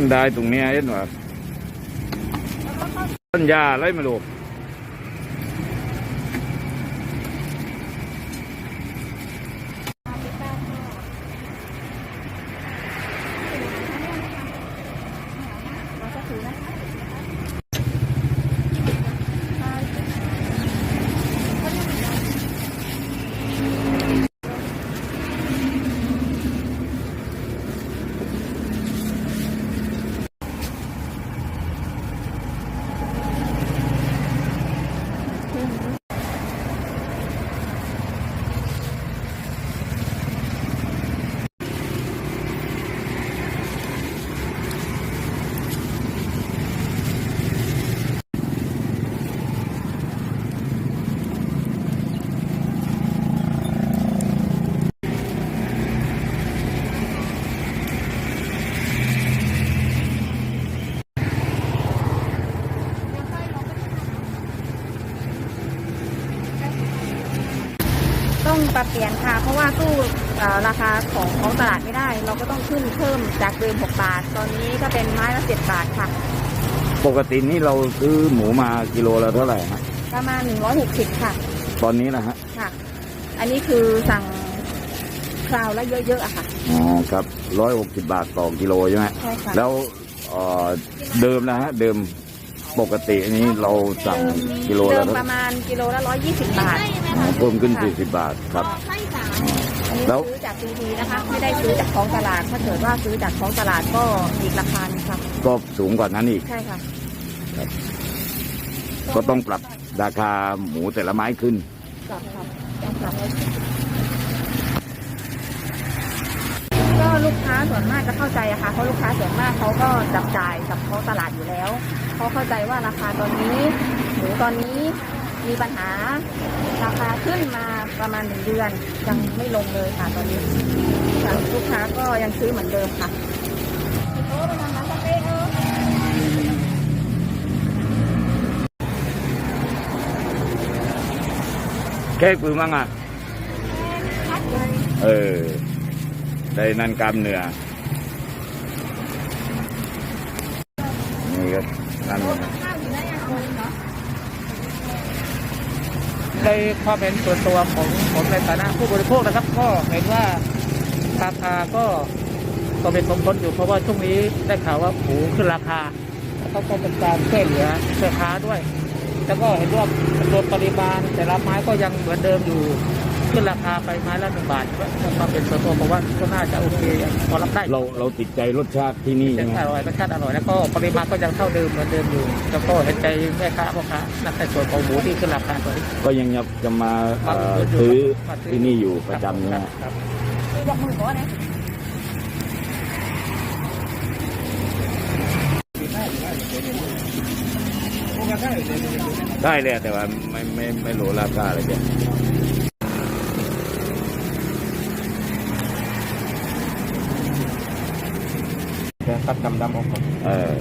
ันได้ตรงนี้เอ็นว่าต้นยาอะไรไม่รู้ ปรับเปลี่ยนค่ะ เพราะว่าสู้เอ่อราคาของท้องตลาดไม่ได้ เราก็ต้องขึ้นเพิ่มจากเดิม6บาท ตอนนี้ก็เป็นไม้ละ7บาทค่ะ ปกตินี่เราซื้อหมูมากิโลละเท่าไหร่ฮะประมาณ160ค่ะ ตอนนี้นะฮะค่ะ อันนี้คือสั่งคราวละเยอะๆอะค่ะอ๋อครับร้อยหกสิบบาทต่อกิโลใช่ไหมใช่ค่ะแล้วเอ่อเดิมนะฮะเดิม ปกตินี้เราสั่งกิโลเดิละมเท่าประมาณกิโลละ120บาทอ๋อเพิ่มขึ้นสี่สิบบาทครับ อันนี้แล้ว ซื้อจากปีทีนะคะ ไม่ได้ซื้อจากท้องตลาด ถ้าเกิดว่าซื้อจากท้องตลาดก็อีกราคาหนึงค่ะ ก็สูงกว่านั้นอีก ใช่ค่ะ ก็ต้องปรับราคาหมูแต่ละไม้ขึ้นปรับครับต้องปรับก็ลูกค้า ส่วนมากจะเข้าใจอะค่ะเพราะลูกค้าส่วนมากเขาก็จับจ่ายกับท้องตลาดอยู่แล้วเขาเข้าใจว่าราคาตอนนี้หมูตอนนี้มีปัญหาราคาขึ้นมาประมาณหนึ่งเดือนยังไม่ลงเลยค่ะตอนนี้ค่ะลูกค้าก็ยังซื้อเหมือนเดิมค่ะแค่ปืนมั้งอะเออ ได้นั่นกล้ามเนื้อนี่ครับนั่นในความเห็นส่วนตัวของผมในฐานะผู้บริโภคนะครับ ก็เห็นว่าราคาก็ก็เป็นสมผลอยู่เพราะว่าช่วงนี้ได้ข่าวว่าหมูขึ้นราคาแล้วก็เป็นการช่วยเหลือแม่ค้าด้วย แล้วก็เห็นว่าจำนวนปริมาณแต่ละไม้ก็ยังเหมือนเดิมอยู่ ขึ้นราคาไปไม้ละหนึ่งบาทก็ความเป็นส่วนตัวผมว่าก็น่าจะโอเคพอรับได้เราเราติดใจรสชาติที่นี่เป็ใช่นไหมอร่อยรสชาติอร่อยแล้วก็ปริมาณก็ยังเท่าเดิมเหมือนเดิมอยู่แล้วก็เห็นใจแม่ค้าพ่อค้านักแต่ส่วนของหมูที่ขึ้นราคาตัวนี้ก็ยังจะจะมาเอ่อซื้อที่นี่อยู่ประจำเนี่ยครับยกมือก่อนนะได้เลยแต่ว่าไม่ไม่ไม่รู้ราคาอะไรเงี้ย ตัดกำดำออกก่อนเออ